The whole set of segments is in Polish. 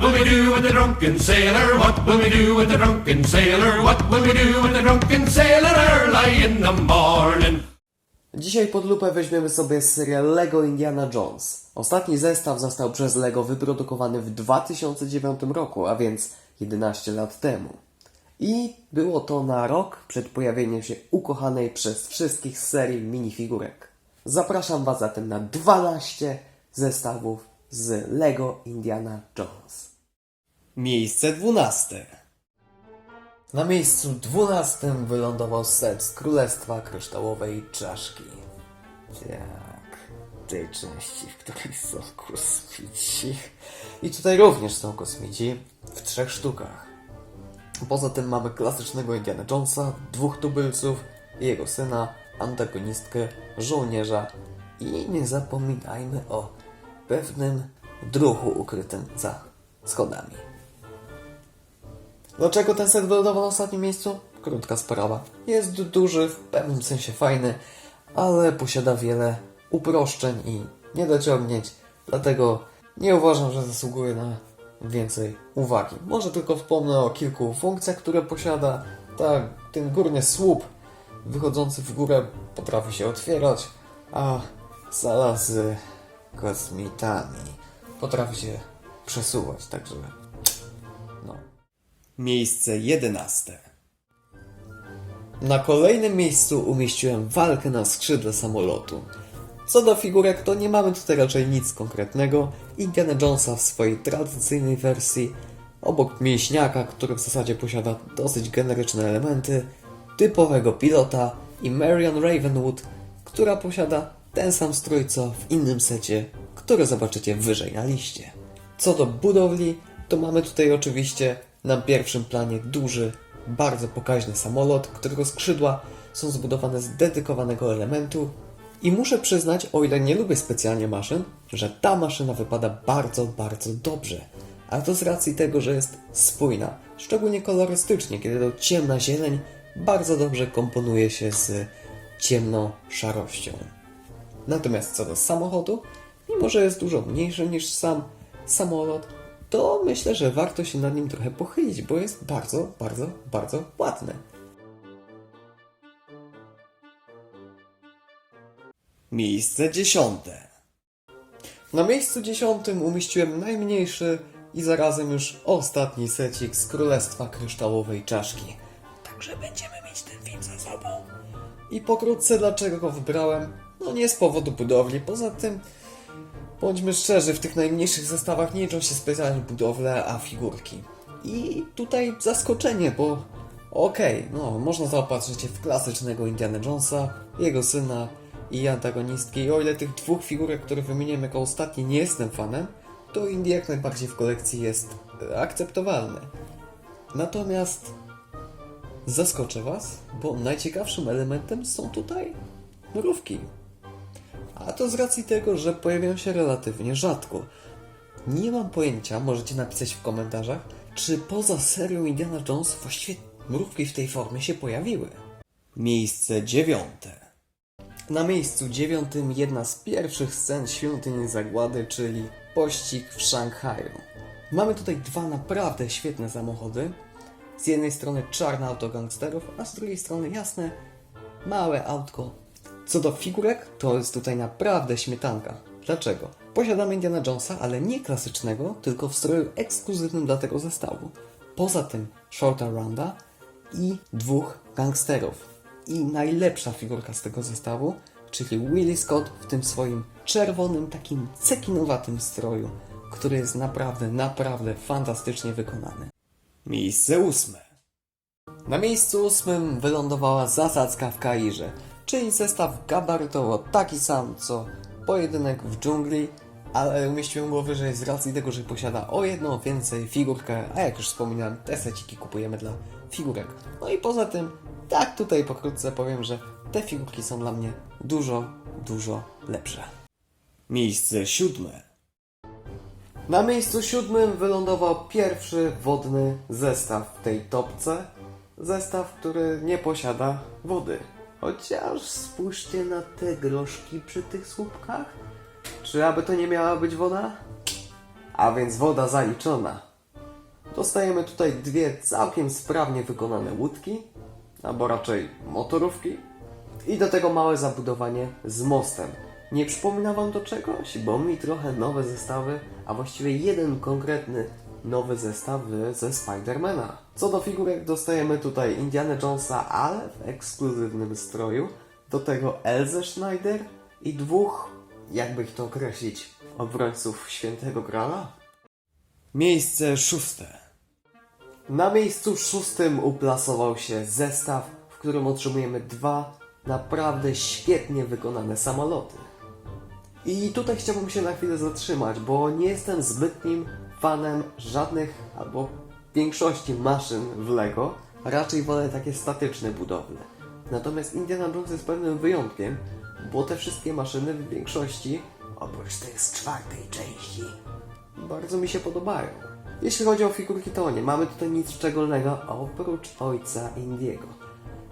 Will we do with the drunken sailor? What will we do with the drunken sailor? What will we do with the drunken sailor early in the morning? Dzisiaj pod lupę weźmiemy sobie serial Lego Indiana Jones. Ostatni zestaw został przez Lego wyprodukowany w 2009 roku, a więc 11 lat temu. I było to na rok przed pojawieniem się ukochanej przez wszystkich serii minifigurek. Zapraszam Was zatem na 12 zestawów z Lego Indiana Jones. Miejsce 12. Na miejscu 12 wylądował set z Królestwa Kryształowej Czaszki. Tak, tej części, w której są kosmici. I tutaj również są kosmici w trzech sztukach. Poza tym mamy klasycznego Indiana Jonesa, dwóch tubylców jego syna, antagonistkę, żołnierza i nie zapominajmy o pewnym druhu ukrytym za schodami. Dlaczego ten set wylądował na ostatnim miejscu? Krótka sprawa. Jest duży, w pewnym sensie fajny, ale posiada wiele uproszczeń i niedociągnięć, dlatego nie uważam, że zasługuje na więcej uwagi. Może tylko wspomnę o kilku funkcjach, które posiada. Tak, ten górny słup wychodzący w górę potrafi się otwierać, a sala z kosmitami potrafi się przesuwać, także. Miejsce 11. Na kolejnym miejscu umieściłem walkę na skrzydle samolotu. Co do figurek, to nie mamy tutaj raczej nic konkretnego. Indiana Jonesa w swojej tradycyjnej wersji, obok mięśniaka, który w zasadzie posiada dosyć generyczne elementy, typowego pilota i Marion Ravenwood, która posiada ten sam strój co w innym secie, który zobaczycie wyżej na liście. Co do budowli, to mamy tutaj oczywiście na pierwszym planie duży, bardzo pokaźny samolot, którego skrzydła są zbudowane z dedykowanego elementu. I muszę przyznać, o ile nie lubię specjalnie maszyn, że ta maszyna wypada bardzo, bardzo dobrze. A to z racji tego, że jest spójna, szczególnie kolorystycznie, kiedy to ciemna zieleń bardzo dobrze komponuje się z ciemną szarością. Natomiast co do samochodu, mimo że jest dużo mniejszy niż sam samolot, to myślę, że warto się nad nim trochę pochylić, bo jest bardzo, bardzo, bardzo ładny. Miejsce dziesiąte. Na miejscu dziesiątym umieściłem najmniejszy i zarazem już ostatni secik z Królestwa Kryształowej Czaszki. Także będziemy mieć ten film za sobą. I pokrótce dlaczego go wybrałem? No nie z powodu budowli, poza tym Bądźmy szczerzy, w tych najmniejszych zestawach nie liczą się specjalnie budowle, a figurki. I tutaj zaskoczenie, bo okej, no można zaopatrzyć się w klasycznego Indiana Jonesa, jego syna i antagonistki. I o ile tych dwóch figurek, które wymieniłem jako ostatni, nie jestem fanem, to Indy jak najbardziej w kolekcji jest e, akceptowalny. Natomiast zaskoczę Was, bo najciekawszym elementem są tutaj mrówki. A to z racji tego, że pojawiają się relatywnie rzadko. Nie mam pojęcia, możecie napisać w komentarzach, czy poza serią Indiana Jones właściwie mrówki w tej formie się pojawiły. Miejsce dziewiąte. Na miejscu dziewiątym jedna z pierwszych scen Świątyni Zagłady, czyli pościg w Szanghaju. Mamy tutaj dwa naprawdę świetne samochody. Z jednej strony czarne auto gangsterów, a z drugiej strony jasne, małe autko co do figurek, to jest tutaj naprawdę śmietanka. Dlaczego? Posiadamy Indiana Jonesa, ale nie klasycznego, tylko w stroju ekskluzywnym dla tego zestawu. Poza tym Shorta Ronda i dwóch gangsterów. I najlepsza figurka z tego zestawu, czyli Willie Scott w tym swoim czerwonym, takim cekinowatym stroju, który jest naprawdę, naprawdę fantastycznie wykonany. Miejsce ósme. Na miejscu ósmym wylądowała zasadzka w Kairze, czyli zestaw gabarytowo taki sam co pojedynek w dżungli, ale umieściłem go wyżej z racji tego, że posiada o jedną więcej figurkę, a jak już wspominałem, te seciki kupujemy dla figurek. No i poza tym, tak tutaj pokrótce powiem, że te figurki są dla mnie dużo, dużo lepsze. Miejsce siódme. Na miejscu siódmym wylądował pierwszy wodny zestaw w tej topce. Zestaw, który nie posiada wody. Chociaż spójrzcie na te groszki przy tych słupkach. Czy aby to nie miała być woda? a więc woda zaliczona. Dostajemy tutaj dwie całkiem sprawnie wykonane łódki, albo raczej motorówki i do tego małe zabudowanie z mostem. Nie przypomina wam to czegoś? Bo mi trochę nowe zestawy, a właściwie jeden konkretny nowy zestaw ze Spidermana. Co do figurek dostajemy tutaj Indiana Jonesa, ale w ekskluzywnym stroju. Do tego Elze Schneider i dwóch, jakby ich to określić, obrońców Świętego Grala. Miejsce szóste. Na miejscu szóstym uplasował się zestaw, w którym otrzymujemy dwa naprawdę świetnie wykonane samoloty. I tutaj chciałbym się na chwilę zatrzymać, bo nie jestem zbytnim fanem żadnych albo większości maszyn w Lego. Raczej wolę takie statyczne budowle. Natomiast Indiana Jones jest pewnym wyjątkiem, bo te wszystkie maszyny w większości, oprócz tych z czwartej części, bardzo mi się podobają. Jeśli chodzi o figurki, to nie mamy tutaj nic szczególnego oprócz ojca Indiego.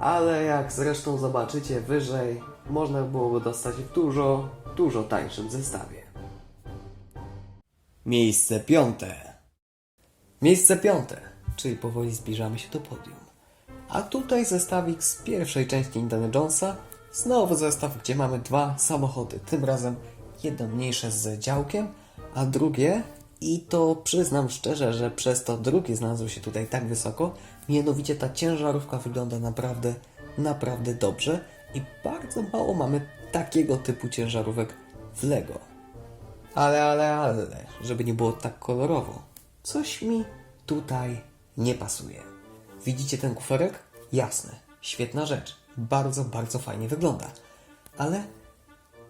Ale jak zresztą zobaczycie wyżej, można byłoby dostać w dużo, dużo tańszym zestawie. Miejsce piąte. Miejsce piąte, czyli powoli zbliżamy się do podium. A tutaj zestawik z pierwszej części Indiana Jonesa. Znowu zestaw, gdzie mamy dwa samochody. Tym razem jedno mniejsze z działkiem, a drugie, i to przyznam szczerze, że przez to drugie znalazło się tutaj tak wysoko, mianowicie ta ciężarówka wygląda naprawdę, naprawdę dobrze i bardzo mało mamy takiego typu ciężarówek w Lego. Ale, ale, ale, żeby nie było tak kolorowo. Coś mi tutaj nie pasuje. Widzicie ten kuferek? Jasne, świetna rzecz. Bardzo, bardzo fajnie wygląda. Ale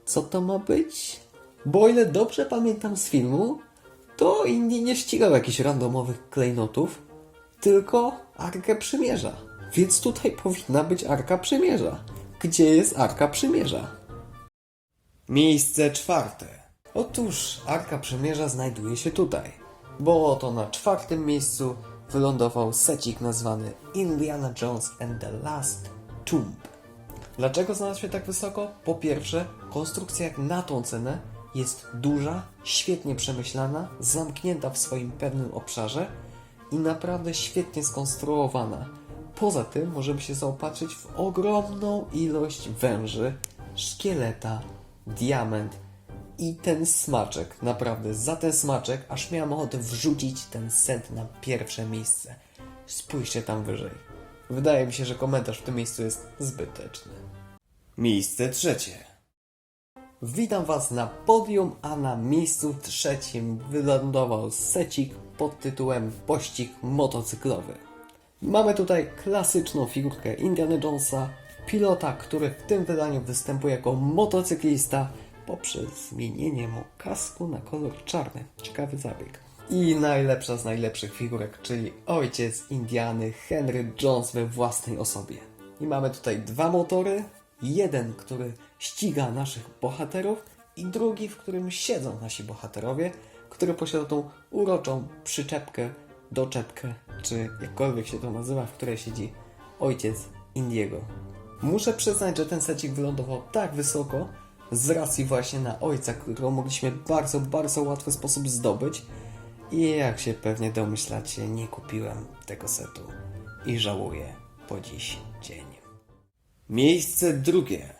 co to ma być? Bo o ile dobrze pamiętam z filmu, to inni nie ścigał jakichś randomowych klejnotów, tylko Arkę Przymierza. Więc tutaj powinna być Arka Przymierza. Gdzie jest Arka Przymierza? Miejsce czwarte. Otóż Arka Przymierza znajduje się tutaj, bo oto na czwartym miejscu wylądował secik nazwany Indiana Jones and the Last Tomb. Dlaczego znalazł się tak wysoko? Po pierwsze, konstrukcja jak na tą cenę jest duża, świetnie przemyślana, zamknięta w swoim pewnym obszarze i naprawdę świetnie skonstruowana. Poza tym możemy się zaopatrzyć w ogromną ilość węży, szkieleta, diament i ten smaczek. Naprawdę, za ten smaczek aż miałem ochotę wrzucić ten set na pierwsze miejsce. Spójrzcie tam wyżej. Wydaje mi się, że komentarz w tym miejscu jest zbyteczny. Miejsce trzecie. Witam Was na podium, a na miejscu trzecim wylądował secik pod tytułem Pościg motocyklowy. Mamy tutaj klasyczną figurkę Indiana Jonesa, pilota, który w tym wydaniu występuje jako motocyklista poprzez zmienienie mu kasku na kolor czarny. Ciekawy zabieg. I najlepsza z najlepszych figurek, czyli ojciec Indiany Henry Jones we własnej osobie. I mamy tutaj dwa motory, jeden, który ściga naszych bohaterów i drugi, w którym siedzą nasi bohaterowie, który posiada tą uroczą przyczepkę, doczepkę, czy jakkolwiek się to nazywa, w której siedzi ojciec Indiego. Muszę przyznać, że ten secik wylądował tak wysoko z racji właśnie na ojca, którego mogliśmy bardzo, bardzo łatwy sposób zdobyć i jak się pewnie domyślacie, nie kupiłem tego setu i żałuję po dziś dzień. Miejsce drugie.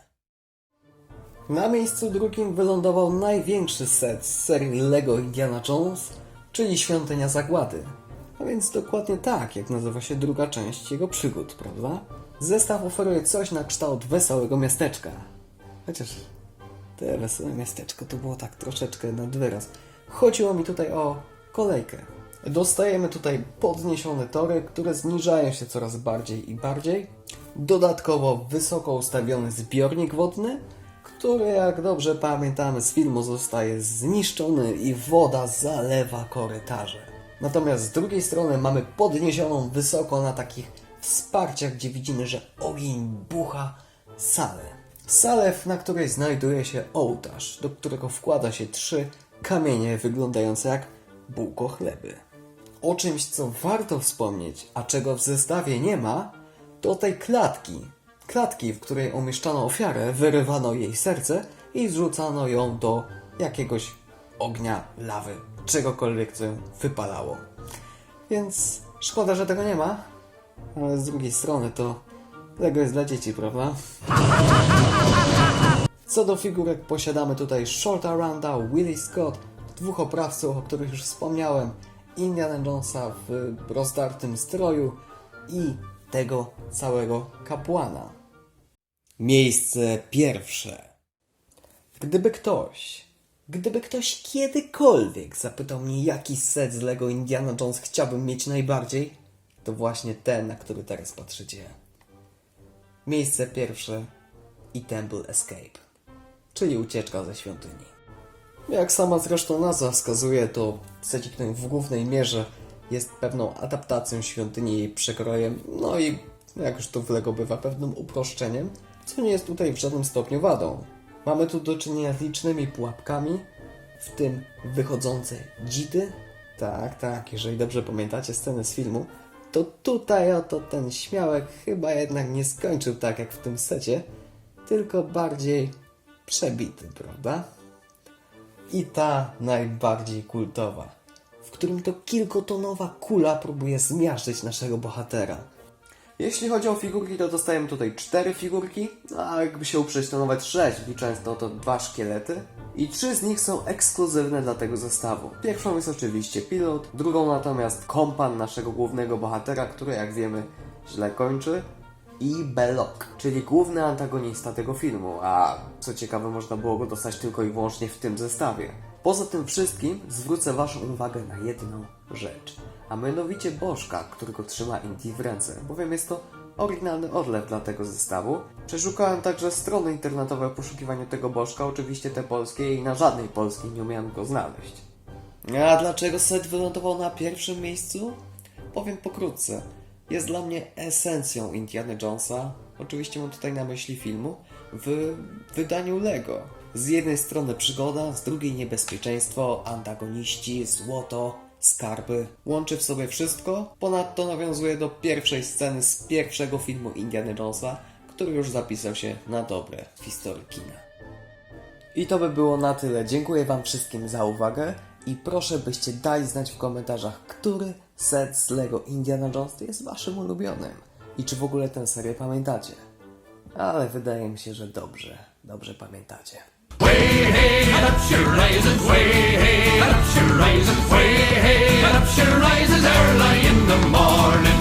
Na miejscu drugim wylądował największy set z serii LEGO Indiana Jones, czyli Świątynia Zagłady. A więc dokładnie tak, jak nazywa się druga część jego przygód, prawda? Zestaw oferuje coś na kształt wesołego miasteczka. Chociaż te wesołe miasteczko to było tak troszeczkę nad wyraz. Chodziło mi tutaj o kolejkę. Dostajemy tutaj podniesione tory, które zniżają się coraz bardziej i bardziej. Dodatkowo wysoko ustawiony zbiornik wodny, który jak dobrze pamiętamy z filmu zostaje zniszczony i woda zalewa korytarze. Natomiast z drugiej strony mamy podniesioną wysoko na takich wsparciach, gdzie widzimy, że ogień bucha salę. Salę, na której znajduje się ołtarz, do którego wkłada się trzy kamienie wyglądające jak bułko chleby. O czymś, co warto wspomnieć, a czego w zestawie nie ma, to tej klatki. Klatki, w której umieszczano ofiarę, wyrywano jej serce i zrzucano ją do jakiegoś ognia lawy, czegokolwiek, co ją wypalało. Więc szkoda, że tego nie ma, ale z drugiej strony to Lego jest dla dzieci, prawda? Co do figurek, posiadamy tutaj Shorta Rounda, Willie Scott, dwóch oprawców, o których już wspomniałem, Indiana Jonesa w rozdartym stroju i tego całego kapłana. Miejsce pierwsze. Gdyby ktoś, gdyby ktoś kiedykolwiek zapytał mnie, jaki set z Lego Indiana Jones chciałbym mieć najbardziej, to właśnie ten, na który teraz patrzycie. Miejsce pierwsze i Temple Escape, czyli ucieczka ze świątyni. Jak sama zresztą nazwa wskazuje, to ten w głównej mierze jest pewną adaptacją świątyni jej przekrojem, no i jak już to w Lego bywa, pewnym uproszczeniem, co nie jest tutaj w żadnym stopniu wadą. Mamy tu do czynienia z licznymi pułapkami, w tym wychodzące dzidy. Tak, tak, jeżeli dobrze pamiętacie scenę z filmu, to tutaj oto ten śmiałek chyba jednak nie skończył tak jak w tym secie, tylko bardziej przebity, prawda? I ta najbardziej kultowa, w którym to kilkotonowa kula próbuje zmiażdżyć naszego bohatera. Jeśli chodzi o figurki, to dostajemy tutaj cztery figurki, a jakby się nawet sześć, licząc to, to dwa szkielety. I trzy z nich są ekskluzywne dla tego zestawu. Pierwszą jest oczywiście pilot, drugą natomiast kompan naszego głównego bohatera, który jak wiemy źle kończy. I Belloc, czyli główny antagonista tego filmu, a co ciekawe można było go dostać tylko i wyłącznie w tym zestawie. Poza tym wszystkim zwrócę Waszą uwagę na jedną rzecz, a mianowicie Bożka, którego trzyma Indy w ręce, bowiem jest to oryginalny odlew dla tego zestawu. Przeszukałem także strony internetowe w poszukiwaniu tego Bożka, oczywiście te polskie i na żadnej polskiej nie umiałem go znaleźć. A dlaczego set wylądował na pierwszym miejscu? Powiem pokrótce. Jest dla mnie esencją Indiana Jonesa, oczywiście mam tutaj na myśli filmu, w wydaniu Lego. Z jednej strony przygoda, z drugiej niebezpieczeństwo, antagoniści, złoto, skarby. Łączy w sobie wszystko, ponadto nawiązuje do pierwszej sceny z pierwszego filmu Indiana Jonesa, który już zapisał się na dobre w historii kina. I to by było na tyle. Dziękuję Wam wszystkim za uwagę i proszę byście dali znać w komentarzach, który set z Lego Indiana Jones jest Waszym ulubionym i czy w ogóle tę serię pamiętacie. Ale wydaje mi się, że dobrze, dobrze pamiętacie. Way hey, and up she rises, way hey, and up she rises, way hey, and up she rises early in the morning.